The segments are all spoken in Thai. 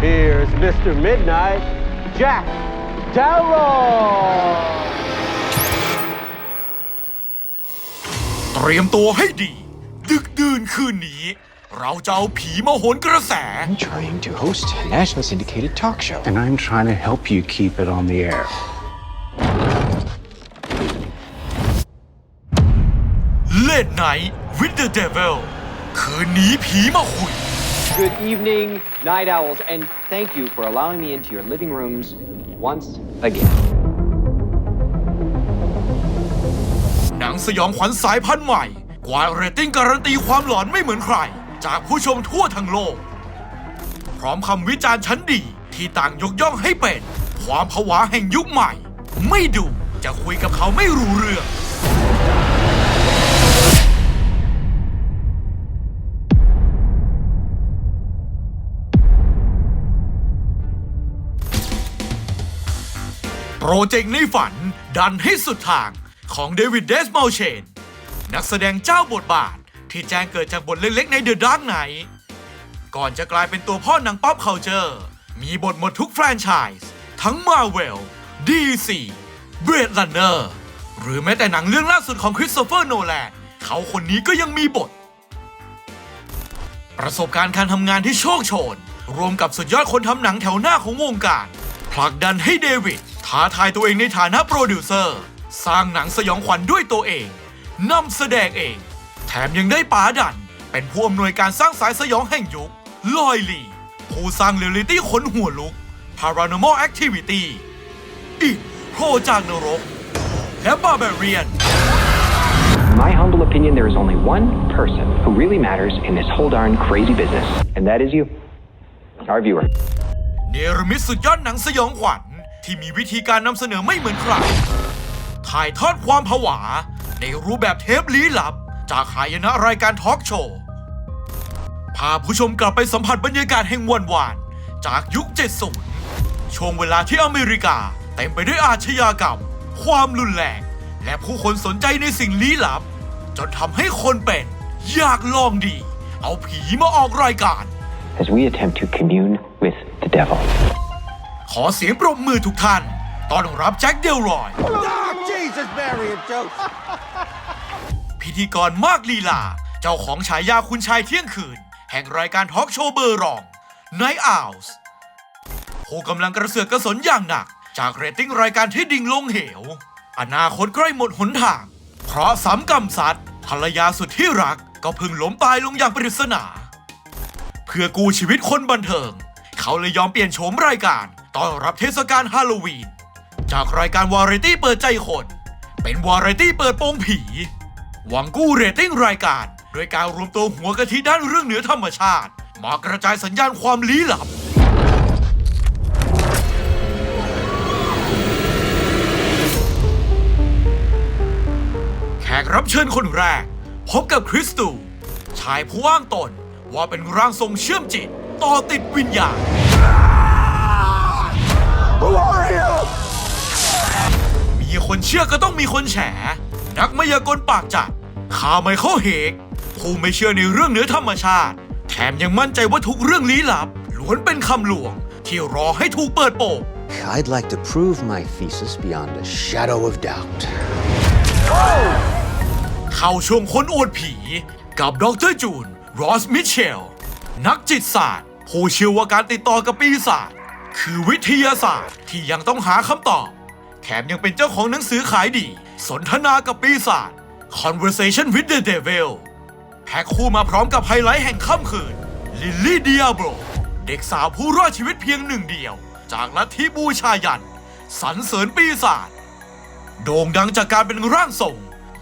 Here's Mr. Midnight, Jack Delroy. เตรียมตัวให้ดี ดึกดื่นคืนนี้ เราจะเอาผีมาโหนกระแส I'm trying to host a national syndicated talk show. And I'm trying to help you keep it on the air. Late Night with the Devil คืนนี้ผีมาคุย Good evening, night owls, and thank you for allowing me into your living rooms once again. หนังสยองขวัญสายพันธุ์ใหม่ กว่าเรตติ้งการันตีความหลอนไม่เหมือนใคร จากผู้ชมทั่วทั้งโลก พร้อมคำวิจารณ์ชั้นดีที่ต่างยกย่องให้เป็น ความผวาแห่งยุคใหม่ ไม่ดูจะคุยกับเขาไม่รู้เรื่อง รเจกต์ในฝันดันให้สุดทางของเดวิดเดสมาลเชน นักแสดงเจ้าบทบาทที่แจ้งเกิดจากบทเล็กๆใน The Dark Knight ก่อนจะกลายเป็นตัวพ่อหนังป๊อปเคานเจอร์ มีบทหมดทุกแฟรนไชส์ทั้ง Marvel DC Blade Runner หรือแม้แต่หนังเรื่องล่าสุดของคริสโตเฟอร์โนแลนเขาคนนี้ก็ยังมีบท ประสบการณ์การทำงานที่โชคโชน รวมกับสุดยอดคนทำหนังแถวหน้าของวงการผลักดันให้เดวิด ท้าทายตัวเองในฐานะโปรดิวเซอร์ สร้างหนังสยองขวัญด้วยตัวเองนำแสดงเอง แถมยังได้ป๋าดัน เป็นผู้อำนวยการสร้างสายสยองแห่งยุคลอยลีผู้สร้างเรียลลิตี้ขนหัวลุก Paranormal Activity อีกโผล่จากนรก และบาร์เบเรียน In my humble opinion, there is only one person who really matters in this whole darn crazy business, and that is you, our viewer. เนรมิตสุดยอดหนังสยองขวัญ ที่มีวิธีการนำเสนอไม่เหมือนใคร ถ่ายทอดความผวา ในรูปแบบเทปลี้ลับ จากหายนะรายการทอล์กโชว์ พาผู้ชมกลับไปสัมผัสบรรยากาศแห่งวันวาน จากยุค 70 ช่วงเวลาที่อเมริกา เต็มไปด้วยอาชญากรรม ความรุนแรง และผู้คนสนใจในสิ่งลี้ลับ จนทำให้คนเป็นอยากลองดี เอาผีมาออกรายการ As we attempt to commune with the devil. ขอเสียงปรบมือทุกท่านต้อนรับแจ็คเดลรอย Jesus, Mary and Joseph. พิธีกรมากลีลา เจ้าของฉายาคุณชายเที่ยงคืน แห่งรายการทอล์กโชว์เบอร์รองไนท์อ w ส์ผู้กำลังกระเสือกกระสนอย่างหนัก จากเรตติ้งรายการที่ดิ่งลงเหว อนาคตใกล้หมดหนทาง เพราะสามกำซัดภรรยาสุดที่รักก็เพิ่งล้มตายลงอย่างปริศนา เพื่อกู้ชีวิตคนบันเทิง เขาเลยยอมเปลี่ยนโฉมรายการ ต้อนรับเทศกาลฮาโลวีน จากรายการวาไรตี้เปิดใจคน เป็นวาไรตี้เปิดโปงผี หวังกู้เรตติ้งรายการ โดยการรวมตัวหัวกะทิด้านเรื่องเหนือธรรมชาติ มากระจายสัญญาณความลี้ลับ แขกรับเชิญคนแรก พบกับคริสตู ชายผู้อ้างตนว่าเป็นร่างทรงเชื่อมจิต ต่อติดวิญญาณ มีคนเชื่อก็ต้องมีคนแฉ นักมายากลปากจัดข่าวไม่เข้าเหกผู้ไม่เชื่อในเรื่องเหนือธรรมชาติ แถมยังมั่นใจว่าทุกเรื่องลี้ลับ ล้วนเป็นคำลวง ที่รอให้ถูกเปิดโปง I'd like to prove my thesis beyond a shadow of doubt. เข้าช่วงค้นอวดผีกับดรจูน รอสมิเชล นักจิตศาสตร์ ผู้เชื่อว่าการติดต่อกับปีศาจ คือวิทยาศาสตร์ที่ยังต้องหาคำตอบ แถมยังเป็นเจ้าของหนังสือขายดี สนทนากับปีศาจ Conversation with the Devil แพ็คคู่มาพร้อมกับไฮไลท์แห่งค่ำคืนลิลลี่ดิอาโบรเด็กสาวผู้รอดชีวิตเพียงหนึ่งเดียว จากลัทธิบูชายันสรรเสริญปีศาจโด่งดังจากการเป็นร่างทรง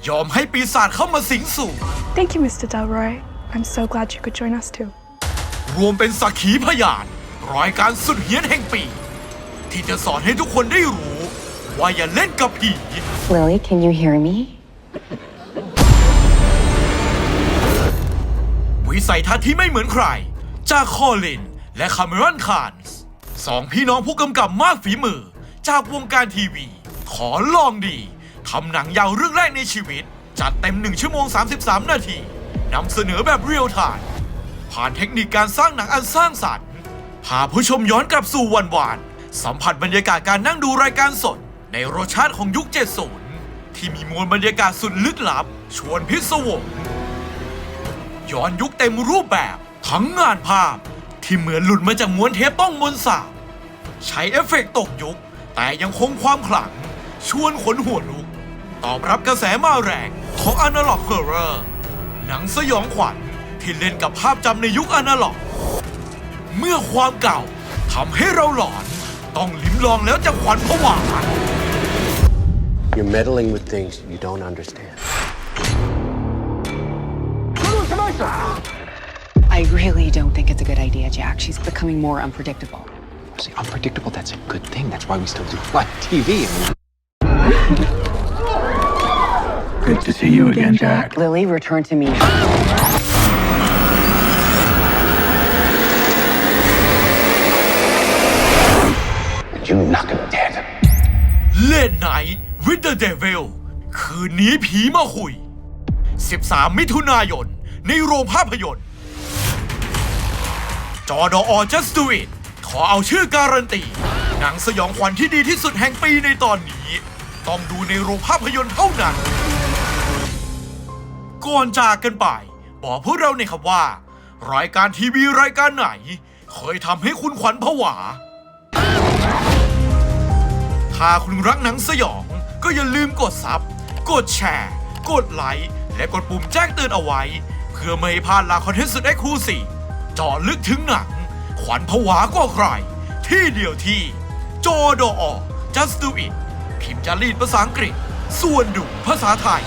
ยอมให้ปีศาจเข้ามาสิงสู่ Thank you, Mr. Delroy. I'm so glad you could join us too. รวมเป็นสักขีพยาน รายการสุดเฮี้ยนแห่งปี ที่จะสอนให้ทุกคนได้รู้ ว่าอย่าเล่นกับผี Lily, can you hear me? วิสัยทัศน์ที่ไม่เหมือนใคร จากคอลิน และคาเมรอนคานส์สองพี่น้องผู้กำกับมากฝีมือ จากวงการทีวี ขอลองดีทำหนังยาวเรื่องแรกในชีวิต จัดเต็ม 1 ชั่วโมง 33 นาทีนำเสนอแบบเรียลไทม์ผ่านเทคนิคการสร้างหนังอันสร้างสรรค์ พาผู้ชมย้อนกลับสู่วันวาน สัมผัสบรรยากาศการนั่งดูรายการสด ในรสชาติของยุค 70 ที่มีมวลบรรยากาศสุดลึกลับ ชวนพิศวง ย้อนยุคเต็มรูปแบบ ทั้งงานภาพ ที่เหมือนหลุดมาจากม้วนเทปต้องมนต์สาบใช้เอฟเฟกต์ตกยุค แต่ยังคงความขลัง ชวนขนหัวลุก ตอบรับกระแสมาแรงของ Analog Horror หนังสยองขวัญที่เล่นกับภาพจำในยุคอนาล็อก เมื่อความเก่าทำให้เราหลอน ต้องลิ้มลองแล้วจะขวัญผวา You're meddling with things you don't understand. I really don't think it's a good idea, Jack. She's becoming more unpredictable. See, unpredictable, that's a good thing. That's why we still do live TV. I mean, Good to see you again, Jack. Lily, return to me. You knock him dead. เล่นไนท์ with the devil คืนนี้ผีมาคุย 13 มิถุนายน ในโรงภาพยนตร์ จอดออ just do it ขอเอาชื่อการันตี หนังสยองขวัญที่ดีที่สุดแห่งปีในตอนนี้ ต้องดูในโรงภาพยนตร์เท่านั้น ก่อนจากกันไป บอกพวกเราในอยครับว่า รายการทีวีรายการไหน เคยทำให้คุณขวัญผวา ถ้าคุณรักหนังสยอง ก็อย่าลืมกดซับ กดแชร์ กดไลค์ และกดปุ่มแจ้งเตือนเอาไว้ เพื่อไม่ให้พลาดลาคอนเทนต์สุดเอ็กซ์คลูซีฟเจาะลึกถึงหนัง ขวัญผวากว่าใคร ที่เดียวที่จอดอ just do it พิมพ์จารีตภาษาอังกฤษ ส่วนดุภาษาไทย